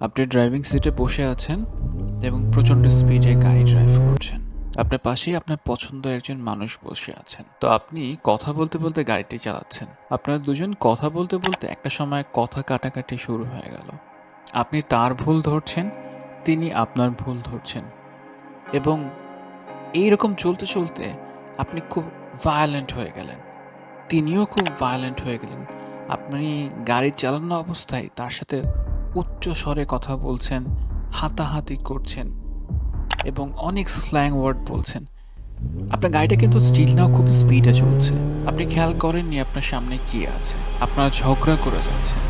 আপনি ড্রাইভিং সিটে বসে আছেন এবং প্রচণ্ড স্পিডে গাড়ি ড্রাইভ করছেন। আপনার পাশেই আপনার পছন্দের একজন মানুষ বসে আছেন। তো আপনি কথা বলতে বলতে গাড়িটি চালাচ্ছেন। আপনারা দুজন কথা বলতে বলতে একটা সময় কথা কাটাকাটি শুরু হয়ে গেল। আপনি তার ভুল ধরছেন, তিনি আপনার ভুল ধরছেন। এবং এইরকম চলতে চলতে আপনি খুব ভায়োলেন্ট হয়ে গেলেন। তিনিও খুব ভায়োলেন্ট হয়ে গেলেন। আপনি গাড়ি চালানো অবস্থায় তার সাথে উচ্চ স্বরে কথা বলছেন, হাতাহাতি করছেন এবং অনেক স্ল্যাং ওয়ার্ড বলছেন। আপনার গাড়িটা কিন্তু স্টিল নাও খুব স্পিডে চলছে। আপনি খেয়াল করেননি আপনার সামনে কি আছে। আপনারা ঝগড়া করে যাচ্ছেন।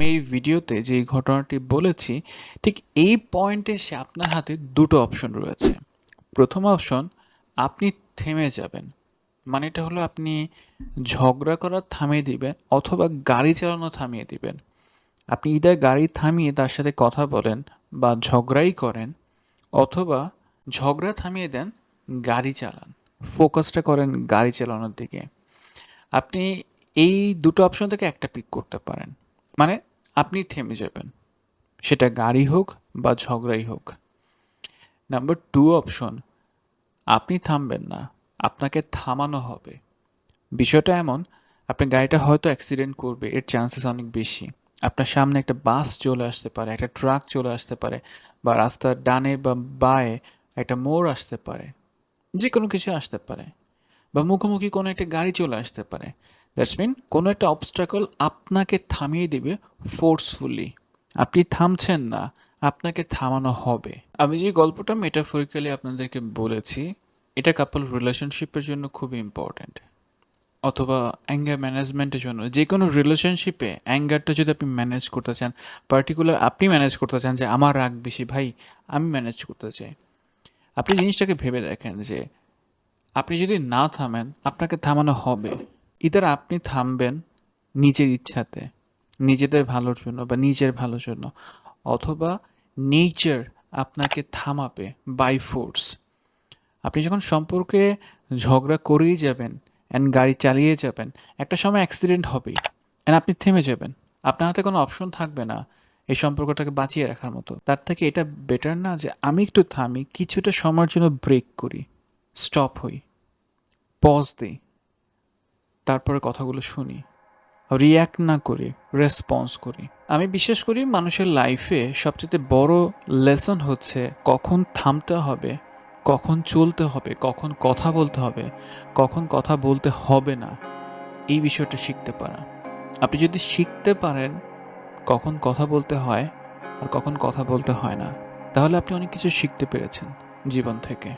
আমি এই ভিডিওতে যে ঘটনাটি বলেছি, ঠিক এই পয়েন্টে এসে আপনার হাতে দুটো অপশন রয়েছে। প্রথম অপশন আপনি থেমে যাবেন। মানে এটা হলো আপনি ঝগড়া করা থামিয়ে দিবেন অথবা গাড়ি চালানো থামিয়ে দিবেন। আপনি ইদার গাড়ি থামিয়ে তার সাথে কথা বলেন বা ঝগড়াই করেন অথবা ঝগড়া থামিয়ে দেন, গাড়ি চালান। ফোকাসটা করেন গাড়ি চালানোর দিকে। আপনি এই দুটো অপশন থেকে একটা পিক করতে পারেন। মানে আপনি থেমে যাবেন। সেটা গাড়ি হোক বা ঝগড়াই হোক। নাম্বার টু অপশন, আপনি থামবেন না, আপনাকে থামানো হবে। বিষয়টা এমন, আপনি গাড়িটা হয়তো অ্যাক্সিডেন্ট করবে, এর চান্সেস অনেক বেশি। আপনার সামনে একটা বাস চলে আসতে পারে, একটা ট্রাক চলে আসতে পারে, বা রাস্তার ডানে বা বায়ে একটা মোড় আসতে পারে যে কোনো কিছু আসতে পারে। বা মুখোমুখি কোনো একটা গাড়ি চলে আসতে পারে। দ্যাটস মিন কোনো একটা অবস্ট্রাকল আপনাকে থামিয়ে দেবে ফোর্সফুলি আপনি থামছেন না, আপনাকে থামানো হবে। আমি যে গল্পটা মেটাফরিক্যালি আপনাদেরকে বলেছি, এটা কাপল রিলেশনশিপের জন্য খুবই ইম্পর্ট্যান্ট অথবা অ্যাঙ্গার ম্যানেজমেন্টের জন্য। যে কোনো রিলেশনশিপে অ্যাঙ্গারটা যদি আপনি ম্যানেজ করতে চান পার্টিকুলার আপনি ম্যানেজ করতে চান যে, আমার রাগ বেশি, ভাই, আমি ম্যানেজ করতে চাই। আপনি জিনিসটাকে ভেবে দেখেন যে আপনি যদি না থামেন, আপনাকে থামানো হবে। ইদার আপনি থামবেন নিজের ইচ্ছাতে, নিজেদের ভালোর জন্য বা নিজের ভালোর জন্য, অথবা নেচার আপনাকে থামাবে বাই ফোর্স আপনি যখন সম্পর্কে ঝগড়া করেই যাবেন অ্যান্ড গাড়ি চালিয়ে যাবেন, একটা সময় অ্যাক্সিডেন্ট হবেই অ্যান্ড আপনি থেমে যাবেন। আপনার হাতে কোনো অপশন থাকবে না এই সম্পর্কটাকে বাঁচিয়ে রাখার মতো। তার থেকে এটা বেটার না যে আমি একটু থামি, কিছুটা সময়ের জন্য ব্রেক করি। স্টপ হই পজ দিই, তারপরে কথাগুলো শুনি রিয়্যাক্ট না করি রেসপন্স করি। আমি বিশ্বাস করি মানুষের লাইফে সবচেয়ে বড় লেসন হচ্ছে কখন থামতে হবে, কখন চলতে হবে, কখন কথা বলতে হবে, কখন কথা বলতে হবে না, এই বিষয়টা শিখতে পারা। আপনি যদি শিখতে পারেন কখন কথা বলতে হয় আর কখন কথা বলতে হয় না, তাহলে আপনি অনেক কিছু শিখতে পেরেছেন জীবন থেকে।